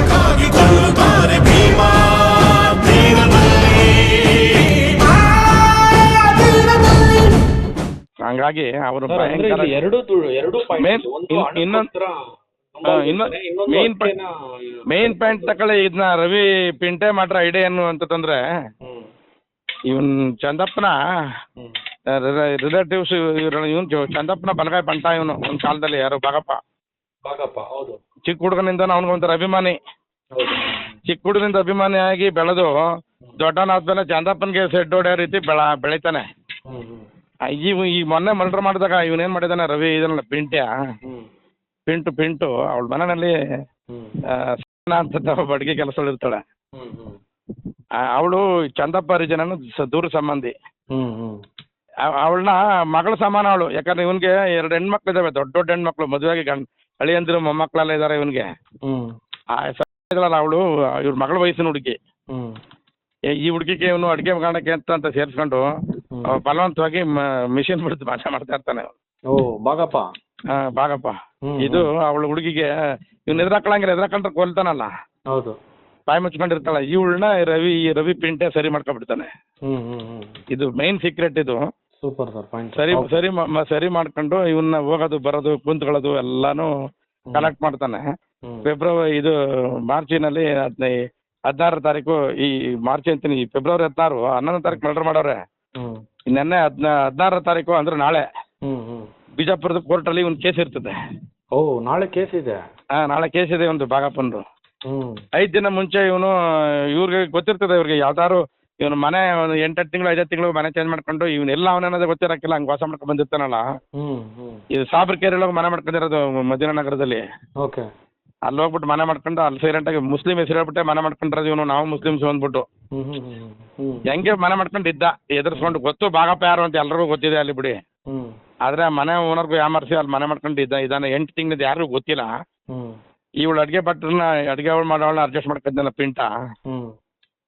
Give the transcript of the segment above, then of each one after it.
ದೇಶಕ್ಕಾಗಿ ಕೊಲ್ಲುತ್ತಾರೆ ಭೀಮ ಹಂಗಾಗಿ ಅವರು ಎರಡು ಎರಡು ಮೇನ್ ಪಾಯಿಂಟ್ ತಕೊಳ್ಳಿ ಇದನ್ನ ರವಿ ಪಿಂಟೆ ಮಾಡ್ರ ಐಡಿಯಾ ಏನು ಅಂತಂದ್ರೆ ತಂದ್ರೆ ಇವನ್ ಚಂದಪ್ಪನ ರಿಲೇಟಿವ್ಸ್ ಇವನ್ ಚಂದಪ್ಪನ ಬಲಗಾಯಿ ಪಂಟ ಇವನು ಒಂದ್ ಕಾಲದಲ್ಲಿ ಯಾರು ಬಾಗಪ್ಪ ಭಾಗಪ್ಪ ಹೌದು. ಚಿಕ್ಕ ಹುಡುಗನಿಂದ ಅವನಿಗೊಂಥರ ಅಭಿಮಾನಿ. ಹೌದು. ಚಿಕ್ಕ ಹುಡುಗನಿಂದ ಅಭಿಮಾನಿ ಆಗಿ ಬೆಳೆದು ದೊಡ್ಡವನಾದ್ಮೇಲೆ ಚಂದಪ್ಪನಿಗೆ ಸೆಡ್ ಹೊಡೆಯೋ ರೀತಿ ಬೆಳ ಬೆಳಿತಾನೆ. ಆ, ಇವ್ ಈ ಮೊನ್ನೆ ಮರ್ಡರ್ ಮಾಡಿದಾಗ ಇವನೇನ್ ಮಾಡಿದಾನೆ ರವಿ ಇದನ್ನ ಪಿಂಟ್ಯ? ಪಿಂಟು ಪಿಂಟು ಅವಳ ಮನೆಯಲ್ಲಿ ಬಡ್ಗೆ ಆ, ಅಂತ ಕೆಲಸಗಳು ಇರ್ತಾಳೆ. ಅವಳು ಚಂದಪ್ಪ ಹರಿಜನನು ಸ- ದೂರ ಸಂಬಂಧಿ. ಹ್ಞೂ ಅವಳನ್ನ ಮಗಳ ಸಮಾನ ಅವಳು. ಯಾಕಂದ್ರೆ ಇವನ್ಗೆ ಎರಡು ಹೆಣ್ಮಕ್ಳು ಇದಾವೆ ದೊಡ್ಡ ದೊಡ್ಡ ಹೆಣ್ಮಕ್ಳು ಮದುವೆಗೆ ಗಂಡ್ ಅಳಿಯಂದಿರು ಮೊಮ್ಮಕ್ಕಳೆಲ್ಲ ಇದಾರೆ ಇವನ್ಗೆ. ಅವಳು ಇವ್ರ ಮಗಳ ವಯಸ್ಸಿನ ಹುಡುಗಿ. ಈ ಹುಡುಗಿಗೆ ಇವನು ಅಡುಗೆ ಮಾಡಕ್ಕೆ ಅಂತ ಅಂತ ಸೇರಿಸ್ಕೊಂಡು ಬಲವಂತವಾಗಿ ಮಿಷಿನ್ ಬಿಡ್ತು ಭಾಷೆ ಮಾಡ್ತಾ ಇರ್ತಾನೆ ಓ ಬಾಗಪ್ಪ. ಆ, ಭಾಗಪ್ಪ ಇದು ಅವಳ ಹುಡುಗಿಗೆ ಇವ್ನ ಎದ್ರಾಕಳಂಗಿಲ್ಲ ಎದ್ರಾಕಂಡ್ರೆ ಕೊಲ್ತಾನಲ್ಲ. ಹೌದು. ಬಾಯಿ ಮುಚ್ಕೊಂಡಿರ್ತಾಳ. ಇವಳನ್ನ ರವಿ ಈ ರವಿ ಪಿಂಟೆ ಸರಿ ಮಾಡ್ಕೊಂಡ್ಬಿಡ್ತಾನೆ. ಇದು ಮೈನ್ ಸೀಕ್ರೆಟ್ ಇದು. ಸೂಪರ್ ಸರ್ ಪಾಯಿಂಟ್ ಸರಿ ಸರಿ ಮ- ಸರಿ ಮಾಡ್ಕೊಂಡು ಇವನ್ನ ಹೋಗೋದು ಬರೋದು ಕುಂತ್ಕೊಳ್ಳೋದು ಎಲ್ಲಾನು ಕಲೆಕ್ಟ್ ಮಾಡ್ತಾನೆ. ಫೆಬ್ರವರಿ ಇದು ಮಾರ್ಚಿನಲ್ಲಿ ಹದಿನೈ ಹದಿನಾರು ತಾರೀಕು ಈ ಮಾರ್ಚ್ ಅಂತೀನಿ ಈ ಫೆಬ್ರವರಿ ಹದಿನಾರು ಹನ್ನೊಂದು ತಾರೀಕು ಮರ್ಡರ್ ಮಾಡವ್ರೆ ಹ್ಮ್. ನೆನ್ನೆ ಹದಿನ ಹದಿನಾರನೇ ತಾರೀಕು ಅಂದ್ರೆ ನಾಳೆ. ಹ್ಮ್ ಹ್ಮ್. ಬಿಜಾಪುರದ ಕೋರ್ಟಲ್ಲಿ ಒಂದು ಕೇಸ್ ಇರ್ತದೆ. ಓ ನಾಳೆ ಕೇಸ್ ಇದೆ? ಹಾ ನಾಳೆ ಕೇಸ್ ಇದೆ ಒಂದು ಭಾಗಪ್ಪಂದು. ಹ್ಮ್. ಐದು ದಿನ ಮುಂಚೆ ಇವನು ಇವ್ರಿಗೆ ಗೊತ್ತಿರ್ತದೆ ಇವ್ರಿಗೆ ಯಾವ್ದಾರು ಇವನು ಮನೆ ಒಂದು ಎಂಟತ್ತು ತಿಂಗಳು ಐದತ್ತು ತಿಂಗಳು ಮನೆ ಚೇಂಜ್ ಮಾಡ್ಕೊಂಡು ಇವನ್ ಎಲ್ಲ ಅವನನ್ನೋದೇ ಗೊತ್ತಿರಕ್ಕಿಲ್ಲ ಹಂಗೆ ವಾಸ ಮಾಡ್ಕೊಂಡು ಬಂದಿರ್ತಾನಲ್ಲ. ಇದು ಸಾಬರ್ ಕೇರಿ ಸಾಬ್ರಕೇರಿಯೊಳಗೆ ಮನೆ ಮಾಡ್ಕೊಂಡಿರೋದು ಮದಿನ ನಗರದಲ್ಲಿ. ಓಕೆ. ಅಲ್ಲಿ ಹೋಗ್ಬಿಟ್ಟು ಮನೆ ಮಾಡ್ಕೊಂಡು ಅಲ್ಲಿ ಸೈಲೆಂಟಾಗಿ ಮುಸ್ಲಿಂ ಹೆಸರು ಹೇಳ್ಬಿಟ್ಟೆ ಮನೆ ಮಾಡ್ಕೊಂಡಿರೋದು ಇವನು ನಾವು ಮುಸ್ಲಿಮ್ಸ್ ಬಂದ್ಬಿಟ್ಟು ಹ್ಮ್ ಹ್ಮ್ ಹ್ಮ್ ಹ್ಮ್ ಹೆಂಗೆ ಮನೆ ಮಾಡ್ಕೊಂಡು ಇದ್ದ ಎದುರಿಸ್ಕೊಂಡು ಗೊತ್ತು ಭಾಗಪ್ಪ ಯಾರು ಅಂತ ಎಲ್ರಿಗೂ ಗೊತ್ತಿದೆ ಅಲ್ಲಿ ಬಿಡಿ. ಹ್ಮ್. ಆದ್ರೆ ಆ ಮನೆ ಓನರ್ಗೂ ಯಾಮರ್ಸಿ ಅಲ್ಲಿ ಮನೆ ಮಾಡ್ಕೊಂಡು ಇದ್ದ ಇದನ್ನ ಎಂಟು ತಿಂಗಳದ್ದು ಯಾರಿಗೂ ಗೊತ್ತಿಲ್ಲ. ಹ್ಮ್. ಇವಳು ಅಡಿಗೆ ಭಟ್ರನ್ನ ಅಡಿಗೆ ಅವಳು ಮಾಡೋಳನ್ನ ಅಡ್ಜಸ್ಟ್ ಮಾಡ್ಕೊಂಡಿದ್ದಲ್ಲ ಪಿಂಟ. ಹ್ಮ್.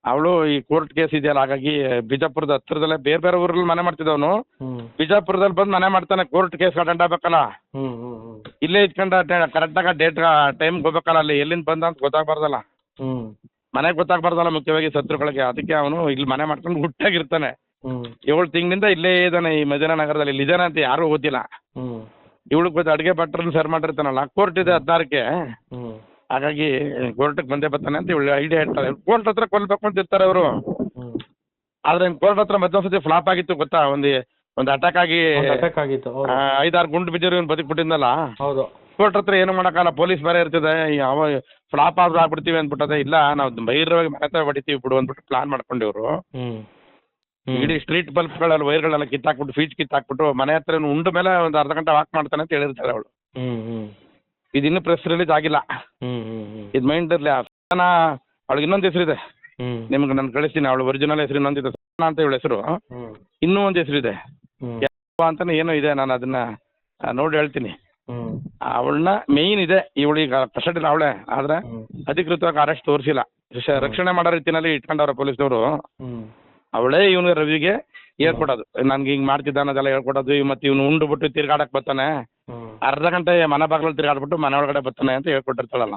ಅವಳು ಈ ಕೋರ್ಟ್ ಕೇಸ್ ಇದೆಯಲ್ಲ ಹಾಗಾಗಿ ಬಿಜಾಪುರದ ಹತ್ರದಲ್ಲೇ ಬೇರೆ ಬೇರೆ ಊರಲ್ಲಿ ಮನೆ ಮಾಡ್ತಿದ್ದವನು. ಅವನು ಬಿಜಾಪುರದಲ್ಲಿ ಬಂದು ಮನೆ ಮಾಡ್ತಾನೆ ಕೋರ್ಟ್ ಕೇಸ್ ಅಟೆಂಡ್ ಆಗ್ಬೇಕಲ್ಲ? ಇಲ್ಲೇ ಇಟ್ಕೊಂಡ ಕರೆಕ್ಟ್ ಆಗ ಕರೆಕ್ಟಾಗಿ ಡೇಟ್ ಟೈಮ್ ಹೋಗ್ಬೇಕಲ್ಲ ಅಲ್ಲಿ ಎಲ್ಲಿಂದ ಬಂದ ಅಂತ ಗೊತ್ತಾಗ್ಬಾರ್ದಲ್ಲ. ಮನೆಗೆ ಗೊತ್ತಾಗ್ಬಾರ್ದಲ್ಲ ಮುಖ್ಯವಾಗಿ ಶತ್ರುಗಳಿಗೆ ಅದಕ್ಕೆ ಅವನು ಇಲ್ಲಿ ಮನೆ ಮಾಡ್ಕೊಂಡು ಹುಟ್ಟಾಗಿರ್ತಾನೆ. ಏಳು ತಿಂಗಳಿಂದ ಇಲ್ಲೇ ಇದ್ದಾನೆ ಈ ಮದಿನ ನಗರದಲ್ಲಿ ಇಲ್ಲಿ ಇದಾನೆ ಅಂತ ಯಾರು ಗೊತ್ತಿಲ್ಲ ಹ್ಮ್. ಇವಳಿಗೆ ಗೊತ್ತು ಅಡುಗೆ ಭಟ್ರನ್ನ ಸರ್ ಮಾಡಿರ್ತಾನಲ್ಲ ಕೋರ್ಟ್ ಇದೆ ಹದಿನಾರಕ್ಕೆ. ಹಾಗಾಗಿ ಕೋರ್ಟಿಗೆ ಬಂದೇ ಬರ್ತಾನೆ ಅಂತ ಇವಳು ಐಡಿಯಾ ಇರ್ತಾರೆ. ಕೋರ್ಟ್ ಹತ್ರ ಕೊಲ್ಬೇಕು ಅಂತ ಇರ್ತಾರೆ ಅವರು. ಆದ್ರೆ ಕೋರ್ಟ್ ಹತ್ರ ಮತ್ತೊಂದು ಸತಿ ಫ್ಲಾಪ್ ಆಗಿತ್ತು ಗೊತ್ತಾ? ಒಂದು ಒಂದು ಅಟ್ಯಾಕ್ ಆಗಿ ಅಟ್ಯಾಕ್ ಆಗಿತ್ತು ಐದಾರು ಗುಂಡು ಬಿದ್ದಿರೋ ಇವ್ನು ಬದುಕ್ಬಿಟ್ಟಿದ್ನಲ್ಲ? ಹೌದು. ಕೋರ್ಟ್ ಹತ್ರ ಏನು ಮಾಡೋಕ್ಕಲ್ಲ ಪೊಲೀಸ್ ಬೇರೆ ಇರ್ತದೆ. ಯಾವ ಫ್ಲಾಪ್ ಆದ್ರೂ ಆಗ್ಬಿಡ್ತೀವಿ ಅಂದ್ಬಿಟ್ಟದೆ ಇಲ್ಲ ನಾವು ಬೈರವಾಗಿ ಮನೆ ಹತ್ರ ಹೊಡಿತೀವಿ ಬಿಡು ಅಂದ್ಬಿಟ್ಟು ಪ್ಲಾನ್ ಮಾಡ್ಕೊಂಡಿವ್ರು ಇಡೀ ಸ್ಟ್ರೀಟ್ ವೈರ್ ವೈರ್ಗಳೆಲ್ಲ ಕಿತ್ತಾಕ್ಬಿಟ್ಟು ಫೀಟ್ ಕಿತ್ತಾಕ್ಬಿಟ್ಟು ಮನೆ ಹತ್ರ ಉಂಡ ಮೇಲೆ ಒಂದು ಅರ್ಧ ಗಂಟೆ ವಾಕ್ ಮಾಡ್ತಾನೆ ಅಂತ ಹೇಳಿರ್ತಾರೆ ಅವಳು. ಇದು ಇನ್ನೂ ಪ್ರೆಸ್ ರಿಲೀಸ್ ಆಗಿಲ್ಲ ಇದು ಮೈಂಡ್ ಇರಲಿ ಅವಳಿಗೆ ಇನ್ನೊಂದು ಹೆಸರಿದೆ ಇದೆ. ನಿಮ್ಗೆ ನಾನು ಕಳಿಸ್ತೀನಿ ಅವಳು ಒರಿಜಿನಲ್ ಹೆಸರು ಇನ್ನೊಂದಿದೆ ಸಹನಾ ಅಂತ ಇವಳ ಹೆಸರು. ಇನ್ನೂ ಒಂದು ಹೆಸರಿದೆ ಇದೆ. ಅಂತ ಅಂತಾನೆ ಏನೋ ಇದೆ ನಾನು ಅದನ್ನ ನೋಡಿ ಹೇಳ್ತೀನಿ. ಅವಳನ್ನ ಮೇಯ್ನ್ ಇದೆ ಇವಳೀಗ ಕಸ್ಟಡಿಲಿ ಅವಳೆ ಆದ್ರೆ ಅಧಿಕೃತವಾಗಿ ಅರೆಸ್ಟ್ ತೋರಿಸಿಲ್ಲ. ರಕ್ಷಣೆ ಮಾಡೋ ರೀತಿನಲ್ಲಿ ಇಟ್ಕೊಂಡವ್ರೆ ಪೊಲೀಸ್ನವರು. ಅವಳೇ ಇವನು ರವಿಗೆ ಹೇಳ್ಕೊಡೋದು. ನನ್ಗೆ ಹಿಂಗ್ ಮಾಡ್ತಿದ್ದ ಅನ್ನೋದೆಲ್ಲ ಹೇಳ್ಕೊಡೋದು. ಮತ್ತೆ ಇವನು ಉಂಡು ಬಿಟ್ಟು ತಿರ್ಗಾಡಕ್ ಬರ್ತಾನೆ. ಅರ್ಧ ಗಂಟೆ ಮನೆ ಬಾಗಿಲಲ್ಲಿ ತಿರ್ಗಾಡ್ಬಿಟ್ಟು ಮನೆ ಒಳಗಡೆ ಬರ್ತಾನೆ ಅಂತ ಹೇಳ್ಕೊಟ್ಟಿರ್ತಾಳಲ್ಲ.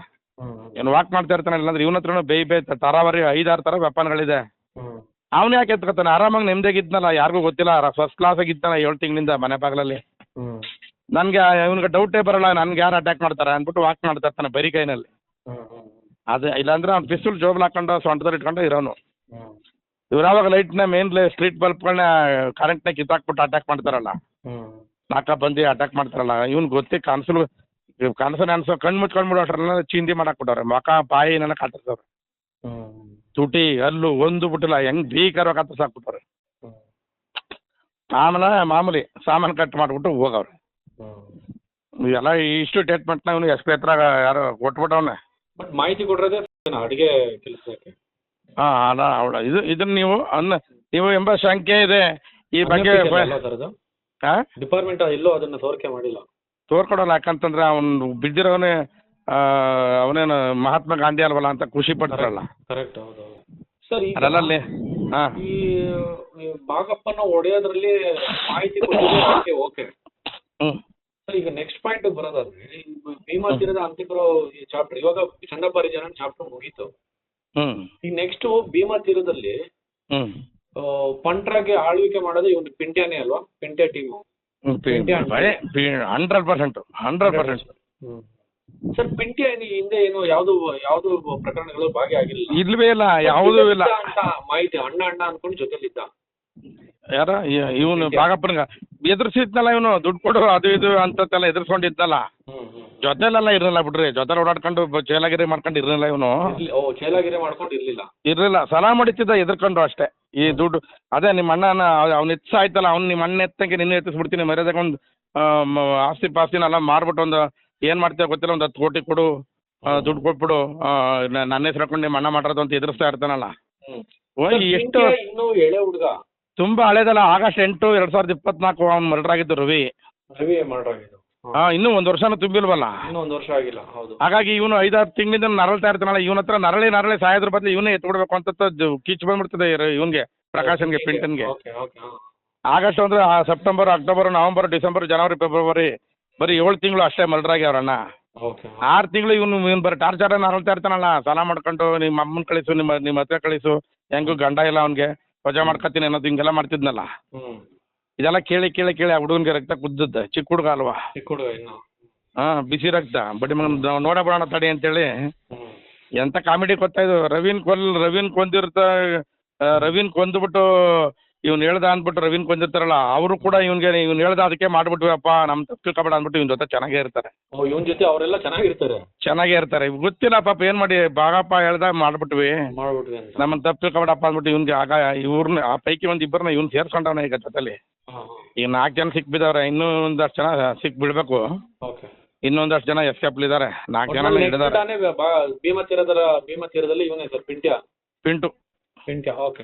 ಏನ್ ಇವನು ವಾಕ್ ಮಾಡ್ತಾ ಇರ್ತಾನೆ ಇಲ್ಲಾಂದ್ರೆ ಇವನ ಹತ್ರನೂ ಬೇಯ್ ಬೇ ತರಾವರಿ ಐದಾರು ತರ ವೆಪನ್ಗಳಿದೆ ಅವ್ನು ಯಾಕೆ ಎತ್ಕೊತಾನೆ? ಆರಾಮಾಗಿ ನೆಮ್ಮದಿಯಾಗಿದ್ನಲ್ಲ ಯಾರಿಗೂ ಗೊತ್ತಿಲ್ಲ ಫಸ್ಟ್ ಕ್ಲಾಸಾಗಿ ಇದ್ದಾನ ಏಳು ತಿಂಗಳಿಂದ ಮನೆ ಬಾಗಿಲಲ್ಲಿ. ನನ್ಗೆ ಇವನಿಗೆ ಡೌಟೇ ಬರಲ್ಲ ನನ್ಗೆ ಯಾರು ಅಟ್ಯಾಕ್ ಮಾಡ್ತಾರೆ ಅಂದ್ಬಿಟ್ಟು ವಾಕ್ ಮಾಡ್ತಾ ಇರ್ತಾನೆ ಬರಿ ಕೈನಲ್ಲಿ. ಅದೇ ಇಲ್ಲಾಂದ್ರೆ ಅವ್ನು ಪಿಸ್ತೂಲ್ ಜೋಬ್ಲ್ ಹಾಕೊಂಡು ಸೊಂಟದಲ್ಲಿ ಇಟ್ಕೊಂಡು ಇರೋನು. ಇವ್ರು ಯಾವಾಗ ಲೈಟ್ನ ಮೇನ್ ಸ್ಟ್ರೀಟ್ ಬಲ್ಬ್ಗಳನ್ನ ಕರೆಂಟ್ನ ಕಿತ್ತಾಕ್ಬಿಟ್ಟು ಅಟ್ಯಾಕ್ ಮಾಡ್ತಾರಲ್ಲ. ನಾಕ ಬಂದಿ ಅಟ್ಯಾಕ್ ಮಾಡ್ತಾರಲ್ಲ. ಇವ್ನು ಗೊತ್ತಿ ಕನ್ಸಲು ಕನಸು ಅನ್ಸೋ ಕಣ್ ಮುಚ್ಕೊಂಡ್ಬಿಡು ಬಿಡೋಟ್ರಲ್ಲ ಚಿಂದಿ ಮಾಡಾಕ್ಬಿಟ್ಟವ್ರೆ. ಮಕ ಬಾಯಿ ನನ್ನ ಕಾಟಿರ್ತವ್ರೆ ತುಟಿ ಹಲ್ಲು ಒಂದು ಬಿಟ್ಟಿಲ್ಲ. ಹೆಂಗ್ ಭೀಕರವಾಗಿ ಕತ್ತ ಸಾಕ್ಬಿಟ್ಟವ್ರೆ. ಆಮೇಲೆ ಮಾಮೂಲಿ ಸಾಮಾನು ಕಟ್ ಮಾಡಿಬಿಟ್ಟು ಹೋಗವ್ರೆ. ಇವೆಲ್ಲ ಇಷ್ಟು ಟ್ರೀಟ್ಮೆಂಟ್ನ ಇವನು ಎಸ್ ಪಿ ಹತ್ರ ಯಾರು ಕೊಟ್ಬಿಟ್ಟವನೆ. ಬಟ್ ಮಾಹಿತಿ ಕೊಡ್ರದೇ ಅಡಿಗೆ ಕೆಲಸಕ್ಕೆ? ಹಾಂ ಅಲ್ಲ ಅವಳ ಇದು ಇದನ್ನ ನೀವು ಅನ್ನ ನೀವು ಎಂಬ ಶಂಕೆ ಇದೆ. ಈ ಬಗ್ಗೆ ಹಾಂ ಡಿಪಾರ್ಟ್ಮೆಂಟ್ ಎಲ್ಲೂ ಅದನ್ನ ತೋರಿಕೆ ಮಾಡಿಲ್ಲ? ತೋರ್ಕೊಡಲ್ಲ ಯಾಕಂತಂದ್ರೆ ಅವನು ಬಿದ್ದಿರೋನೇ ಅವನೇನು ಮಹಾತ್ಮ ಗಾಂಧಿ ಅಲ್ವಲ್ಲ ಅಂತ ಖುಷಿ ಪಡ್ತಾರಲ್ಲ. ಕರೆಕ್ಟ್ ಹೌದು ಸರ್ ಅಲ್ಲಿ ಹಾಂ. ಈ ಭಾಗಪ್ಪನ ಹೊಡೆಯೋದ್ರಲ್ಲಿ ಮಾಹಿತಿ ಓಕೆ ಓಕೆ. ಹ್ಞೂ ಸರ್ ಈಗ ನೆಕ್ಸ್ಟ್ ಪಾಯಿಂಟ್ ಬರೋದಾದ್ರೆ ಈ ಭೀಮಾ ತೀರದ ಅಂತಿಕರು ಈ ಚಾಪ್ಟರ್ ಇವಾಗ ಚಂಡಪಾರಿ ಜನ ಚಾಪ್ಟರ್ ಮುಗೀತು. ಈಗ ನೆಕ್ಸ್ಟ್ ಭೀಮಾ ತೀರದಲ್ಲಿ ಪಂಟ್ರಾಗೆ ಆಳ್ವಿಕೆ ಮಾಡೋದು ಇವನು ಪಿಂಟ್ಯಾನೇ ಅಲ್ವಾ? Pintya team hundred percent hundred percent sir Pintya ಈ ಹಿಂದೆ ಏನು ಯಾವ್ದು ಯಾವ್ದು ಪ್ರಕರಣಗಳು ಭಾಗಿಯಾಗಿಲ್ಲ. ಇಲ್ವೇ ಇಲ್ಲ ಯಾವುದೂ ಇಲ್ಲ. ಮಾಹಿತಿ ಅಣ್ಣ ಅಣ್ಣ ಅನ್ಕೊಂಡು ಜೊತೆಲಿದ್ದ. ಯಾರ? ಇವನು ಭಾಗಪ್ಪನ್ಗ. ಎದುರಿಸಿದ್ನಲ್ಲ ಇವನು ದುಡ್ಡು ಕೊಡು ಅದು ಇದು ಅಂತತ್ತೆಲ್ಲ ಎದುರ್ಸ್ಕೊಂಡಿದ್ನಲ್ಲ ಜೊತೆಲೆಲ್ಲ ಇರಲಿಲ್ಲ ಬಿಡ್ರಿ. ಜೊತೆ ಓಡಾಡ್ಕೊಂಡು ಚೇಲಗಿರಿ ಮಾಡ್ಕೊಂಡು ಇರಲಿಲ್ಲ ಇವನು. ಚೇಲಾಗಿರಿ ಮಾಡ್ಕೊಂಡು ಇರ್ಲಿಲ್ಲ. ಇರಲಿಲ್ಲ. ಸಲ ಮಾಡಿತ್ತಿದ್ದ ಎದುರ್ಕೊಂಡು ಅಷ್ಟೇ. ಈ ದುಡ್ಡು ಅದೇ ನಿಮ್ಮ ಅಣ್ಣನ ಅವ್ನ ಎತ್ಸ ಆಯ್ತಲ್ಲ ಅವ್ನು ನಿಮ್ಮ ಅಣ್ಣ ಎತ್ತಂಗೆ ನಿನ್ನೆ ಎತ್ತಿಸ್ಬಿಡ್ತೀನಿ. ಮರ್ಯಾದಕ್ಕೆ ಒಂದು ಆಸ್ತಿ ಪಾಸ್ತಿನೆಲ್ಲ ಮಾರ್ಬಿಟ್ಟು ಒಂದು ಏನು ಮಾಡ್ತೀವಿ ಗೊತ್ತಿಲ್ಲ ಒಂದು ಹತ್ತು ಕೋಟಿ ಕೊಡು ದುಡ್ಡು ಕೊಟ್ಬಿಡು. ನನ್ನ ಹೆಸರು ಹಾಕೊಂಡು ನಿಮ್ಮ ಅಣ್ಣ ಮಾಡಿರೋದು ಅಂತ ಎದುರಿಸ್ತಾ ಇರ್ತಾನಲ್ಲ. ಎಷ್ಟು ಇನ್ನು ಎಳೆ ಹುಡುಗ. ತುಂಬಾ ಹಳೇದಲ್ಲ ಆಗಸ್ಟ್ ಎಂಟು ಎರಡ್ ಸಾವಿರದ ಇಪ್ಪತ್ನಾಲ್ಕು ಅವ್ನು ಮರ್ಡರ್ ಆಗಿದ್ದು ರವಿ. ರವಿ ಮಾಡಿದ್ದು ಹಾ. ಇನ್ನೂ ಒಂದು ವರ್ಷನೂ ತುಂಬಿಲ್ವಲ್ಲ? ಇನ್ನೂ ಒಂದು ವರ್ಷ ಆಗಿಲ್ಲ ಹೌದು. ಹಾಗಾಗಿ ಇವನು ಐದಾರು ತಿಂಗಳಿಂದ ನರಳ್ತಾ ಇರ್ತಾನಲ್ಲ ಇವನ ಹತ್ರ ನರಳಿ ನರಳಿ ಸಾಯೋದ್ರ ಬದಲು ಇವನೇ ಎತ್ಕೊಡ್ಬೇಕು ಅಂತ ಕಿಚ್ಚು ಬಂದ್ಬಿಡ್ತದೆ ಇವನ್ಗೆ ಪ್ರಕಾಶನ್ಗೆ ಪಿಂಟನ್ಗೆ. ಆಗಸ್ಟ್ ಅಂದ್ರೆ ಸೆಪ್ಟೆಂಬರ್ ಅಕ್ಟೋಬರ್ ನವೆಂಬರ್ ಡಿಸೆಂಬರ್ ಜನವರಿ ಫೆಬ್ರವರಿ ಬರೀ ಏಳು ತಿಂಗಳು ಅಷ್ಟೇ ಮರ್ಡರ್ ಆಗಿ ಓಕೆ ಆರು ತಿಂಗಳು ಇವನು ಇವನು ಬರೀ ಟಾರ್ಚರ್ ನರಳ್ತಾ ಇರ್ತಾನಲ್ಲ ಸಾಲ ಮಾಡ್ಕೊಂಡು ನಿಮ್ಮ ಅಮ್ಮನ ಕಳಿಸು ನಿಮ್ಮ ನಿಮ್ಮ ಹತ್ರ ಕಳಿಸು ಹೆಂಗೂ ಗಂಡ ಇಲ್ಲ ಅವನಿಗೆ. ವಜಾ ಮಾಡ್ಕೊತೀನಿ ಅನ್ನೋದು ಹಿಂಗೆಲ್ಲ ಮಾಡ್ತಿದ್ನಲ್ಲ. ಹ್ಮ್. ಇದೆಲ್ಲ ಕೇಳಿ ಕೇಳಿ ಕೇಳಿ ಆ ಹುಡುಗನಿಗೆ ರಕ್ತ ಕುದ್ದದ್ದು. ಚಿಕ್ಕ ಹುಡುಗ ಅಲ್ವಾ? ಚಿಕ್ಕ ಹುಡುಗ ಇನ್ನು. ಹಾಂ ಬಿಸಿ ರಕ್ತ. ಬಡಿ ಮಗನ ನೋಡ ಬಿಡೋಣ ತಡಿ ಅಂತೇಳಿ. ಹ್ಮ್. ಎಂತ ಕಾಮಿಡಿ ಗೊತ್ತಾ ಇದು ರವೀನ್ ಕೊಲ್ ರವೀನ್ ಕೊಂದಿರ್ತ ರವೀನ್ ಕೊಂದ್ಬಿಟ್ಟು ಇವ್ನು ಹೇಳ್ದ ಅಂದ್ಬಿಟ್ಟು ರವೀನ್ ಕೊಂದಿರ್ತಾರಲ್ಲ ಅವರು ಕೂಡ ಇವನ್ಗೆ ಇವ್ನು ಹೇಳ್ದ ಅದಕ್ಕೆ ಮಾಡ್ಬಿಟ್ವಿಯಪ್ಪ ನಮ್ಮ ತಪ್ಪು ತಿಳ್ಕೊಬೇಡ ಅಂದ್ಬಿಟ್ಟು ಇವ್ನ ಜೊತೆ ಚೆನ್ನಾಗೇ ಇರ್ತಾರೆ. ಇವನ್ ಜೊತೆ ಅವರೆಲ್ಲ ಚೆನ್ನಾಗಿರ್ತಾರೆ? ಚೆನ್ನಾಗೇ ಇರ್ತಾರೆ. ಇವ್ ಗೊತ್ತಿಲ್ಲ ಪಾಪ ಏನು ಮಾಡಿ ಬಾಗಪ್ಪ ಹೇಳ್ದ ಮಾಡ್ಬಿಟ್ವಿ. ಮಾಡ್ಬಿಟ್ವಿ ಅಂತ. ನಮ್ಮನ್ನ ತಪ್ಪು ತಿಳ್ಕೊಬೇಡಪ್ಪ ಅಂದ್ಬಿಟ್ಟು ಇವ್ನಿಗೆ ಆಗ ಇವ್ರನ್ನ ಆ ಪೈಕಿ ಒಂದು ಇಬ್ಬರನ್ನ ಇವ್ನು ಸೇರ್ಸ್ಕೊಂಡವನ ಈಗ ಜೊತೆಲಿ. ಈಗ ನಾಲ್ಕು ಜನ ಸಿಕ್ಬಿದವ್ರೆ ಇನ್ನೂ ಒಂದಷ್ಟು ಜನ ಸಿಕ್ ಬಿಡ್ಬೇಕು. ಓಕೆ. ಇನ್ನೊಂದಷ್ಟು ಜನ ಎಸ್ಕೇಪ್ಲಿದ್ದಾರೆ ನಾಲ್ಕು ಜನ ಹಿಡಿದಾರೆ. ಭೀಮಾ ತೀರದರ ಭೀಮಾ ತೀರದಲ್ಲಿ ಇವನೇ sir Pintya? Pintu. Pintya okay.